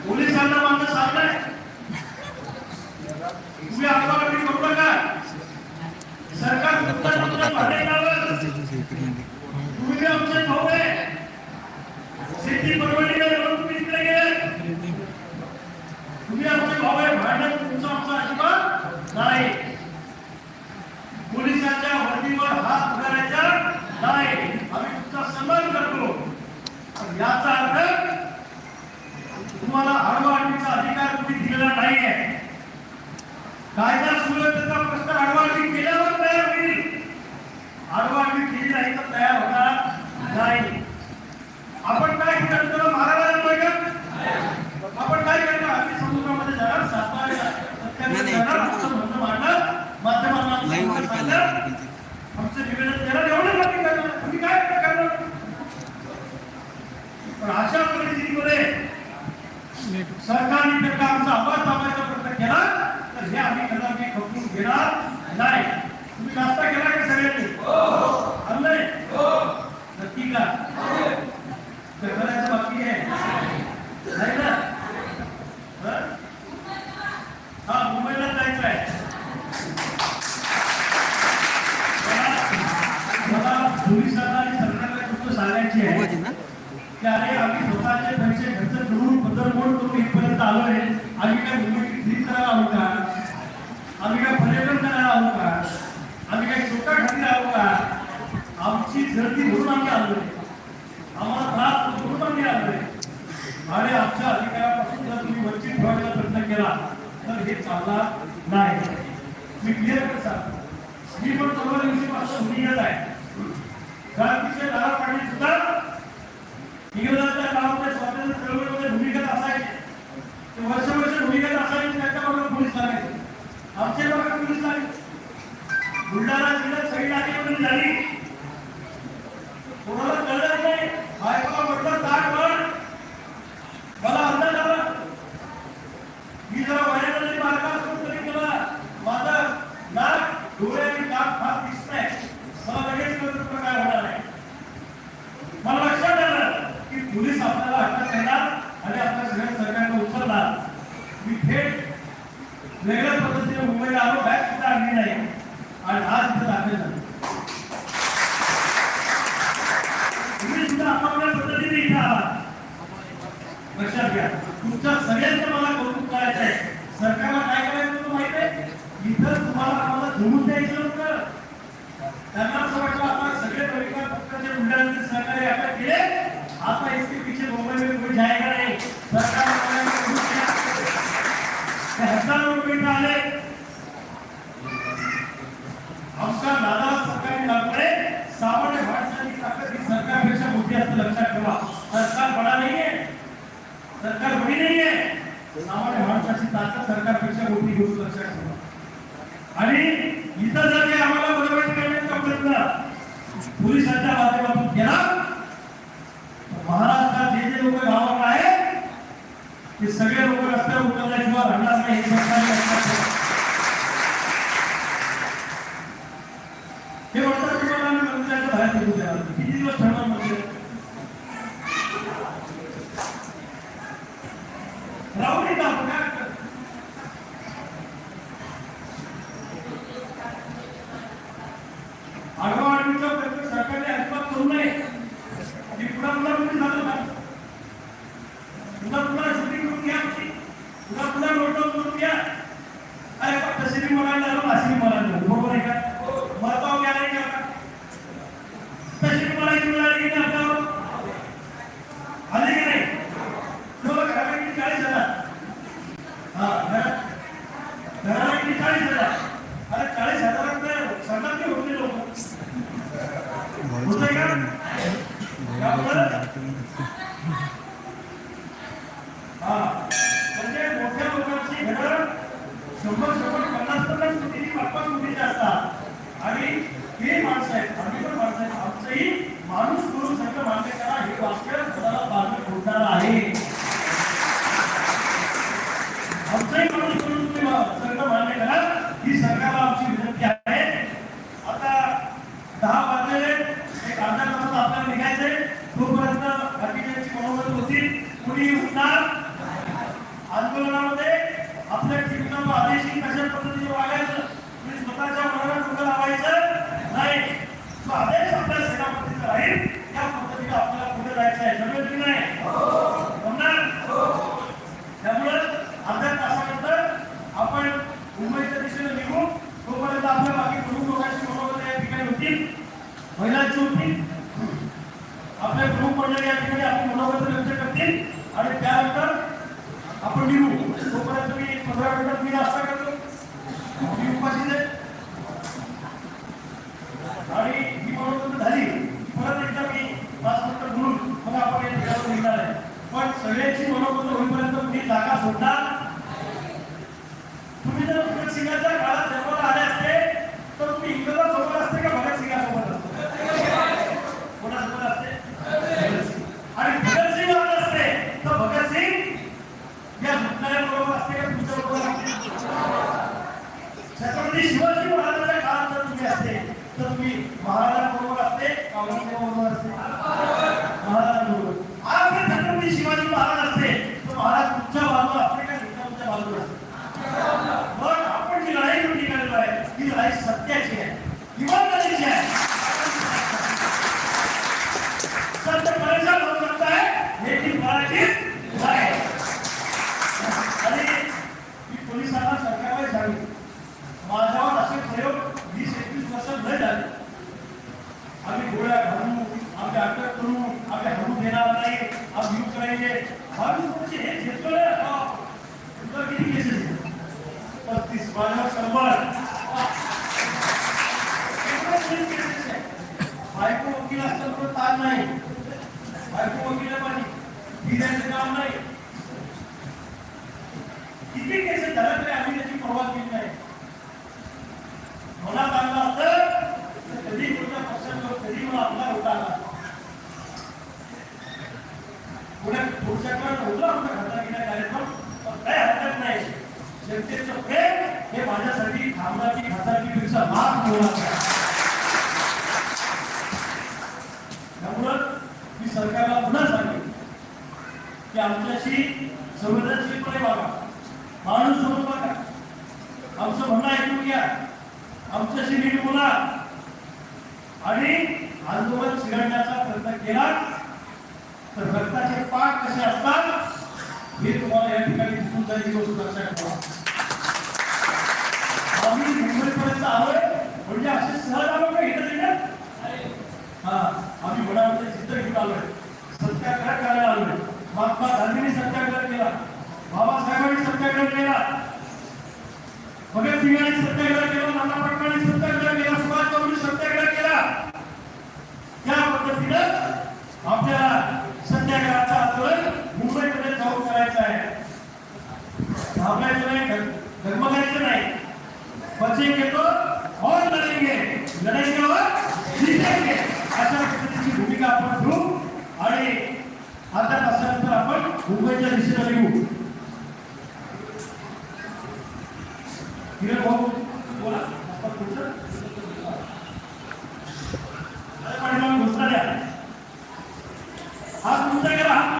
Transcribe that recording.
पोलिसांना माझं सांगणं आहे तुम्ही आत्महत्या करू नका सरकार तुमच्या तुमच्या भांडे लावलं तुम्ही आमचे भाऊ आहे शेती परवडीला म्हणून तुम्ही तिकडे गेले तुम्ही आमचे भाऊ आहे भांडण तुमचं आमचं अजिबात नाही पोलिसांच्या वर्दीवर हात उगारायचा नाही आम्ही तुमचा सन्मान करतो पण याचा अर्थ तुम्हाला आडवाडीचा अधिकार तुम्ही दिलेला नाहीये कायदा सुव्यवस्थेचा प्रश्न आडवाडी केल्यावर तयार होईल आडवाडी केली नाही तर तयार होणार नाही आपण काय करणार त्याला मारायला लागलोय का आपण काय करणार आम्ही समुद्रामध्ये जाणार सातबारा सत्याग्रह करणार आमचं म्हणणं मांडणार माध्यमांना लाईव्ह वाली सांगणार, पाहिजे आमचं निवेदन देणार एवढं बाकी करणार तुम्ही काय करणार पण अशा परिस्थितीमध्ये सरकारने जर का आमचा आवाज दाबायचा प्रयत्न केला तर हे आम्ही कदापि खपवून घेणार नाही. तुम्ही नाश्ता केला का सगळ्यांनी? आणलंय? नक्की का? तर करायचं बाकी आहे. नाही ना? हं? हा मुंबईला जायचं आहे. मला- पोलिसांना आणि सरकारला गोष्ट सांगायची आहे. की आमची जर्दी म्हणून आम्ही आलोय आम्हाला त्रास म्हणून आम्ही आलोय आणि आमच्या अधिकारापासून जर तुम्ही वंचित ठेवायचा प्रयत्न केला तर हे चालणार नाही. मी क्लिअर कर सांगतो मी पण चौदा दिवशीपासून भूमिगत आहे क्रांतीचे नारळ पाणी सुद्धा इंग्रजांच्या काळामध्ये स्वातंत्र्य चळवळीमध्ये भूमिगत असायचे ते वर्ष वर्ष भूमिगत असायचे त्यांच्या बरोबर पोलीस लागायचे आमच्या बरोबर पोलीस लागले बुलढाणा जिल्ह्यात सही नाकेबंदी झाली कोणाला कळलं नाही बायकोला म्हटलं ताट वर मला अंदाज आला मी जरा वयामध्ये मार्ग असतो तरी मला माझं नाक डोळे आणि नाक फार दिसत आहे मला लगेच कळतं तुला काय होणार आहे मला लक्षात आलं की पोलीस आपल्याला अटक करणार आणि आपल्या सगळ्या सरकारला उचलणार मी थेट वेगळ्या पद्धतीने मुंबईला आलो बॅग सुद्धा आणली नाही. आणि आज इथं दाखल झालो. तुम्ही सुद्धा आपापल्या पद्धतीने इथे आहात लक्षात घ्या. तुमच्या सगळ्यांचं मला कौतुक करायचं आहे. सरकारला काय करायचं होतं माहीत आहे? इथं तुम्हाला आम्हाला जमून द्यायचं होतं. त्यांना असं वाटलं आपण सगळे परिवार पक्षाचे मुलांचे सहकार्य आपण केले आता इसके में जाएगा नहीं सरकार रुपये दादा सरकारी सामान्य माणसाची ताकद ही सरकारपेक्षा मोठी असते लक्षात ठेवा सरकार बडा सरकार बडी सामान्य माणसाची ताकद सरकारपेक्षा मोठी गोष्ट लक्षात ठेवा आणि इथं जर काही आम्हाला बरोबर करण्याचा प्रयत्न पोलिसांच्या माध्यमातून केला लोक गावात आहेत ते सगळे लोक रस्त्यावर उतरल्याशिवाय राहणार नाही हे म्हणतात? आडवाडीचा प्रयत्न सरकारने अजिबात करू। नये Thank you. आपल्या जीवनाला आदेशी कशा पद्धतीने वागायचं? मी स्वतःच्या मनाला डोकं लावायचं? नाही. आदेश आपल्या सेनापतीचा राहील त्या पद्धतीने आपल्याला पुढे जायचं आहे. जमेल की नाही? हो म्हणणार त्यामुळे अर्ध्या तासानंतर आपण मुंबईच्या दिशेने निघू. तोपर्यंत आपल्या बाकी प्रमुख लोकांची मनोगत या ठिकाणी होती महिलांची होती. आपल्या प्रमुख मंडळी या ठिकाणी आपण तोपर्यंत मी Thank you. पस्तीस माझ्यावर शंभर बायको वकील ताण नाही. बायको वकील काम नाही. किती केसेस झाल्या तरी आम्ही त्याची पर्वा केली नाही. मला चांगला असतं कधी कोणत्या पक्षांवर कधी मला आपला होता आमचा कार्यक्रम. पण हरकत नाही. जनतेचं प्रेम हे माझ्यासाठी खासदारकीपेक्षा त्यामुळं मी सरकारला पुन्हा सांगेन की आमच्याशी संवेदनशीलपणे वागा. माणूस म्हणून बघा आमचं म्हणणं ऐकून घ्या. आमच्याशी नीट बोला. आणि आंदोलन चिरडण्याचा प्रयत्न केला. तर रक्ताचे पाक कसे असतात हे तुम्हाला या ठिकाणी दिसून जाईल ही गोष्ट लक्षात ठेवा. आम्ही मुंबईपर्यंत आलोय म्हणजे असे सहज आलो का इथं तिकडे हा आम्ही वडामध्ये जिद्द घेऊन आलोय सत्याग्रह करायला आलोय महात्मा गांधींनी सत्याग्रह केला बाबासाहेबांनी सत्याग्रह केला भगतसिंगांनी सत्याग्रह केला नाना पटकांनी सत्याग्रह केला सुभाषबाबूंनी सत्याग्रह केला त्या पद्धतीनं आपल्याला सत्याग्रहाचं आंदोलन मुंबईमध्ये जाऊन करायचं आहे घाबरायचं नाही डग- डगमगायचं नाही जीतेंगे तो और लड़ेंगे लड़ेंगे और जिंकेंगे अशा पद्धतीची भूमिका आपण घेऊ. आणि आता तासानंतर आपण मुंबईच्या दिशेला निघू. किरण भाऊ.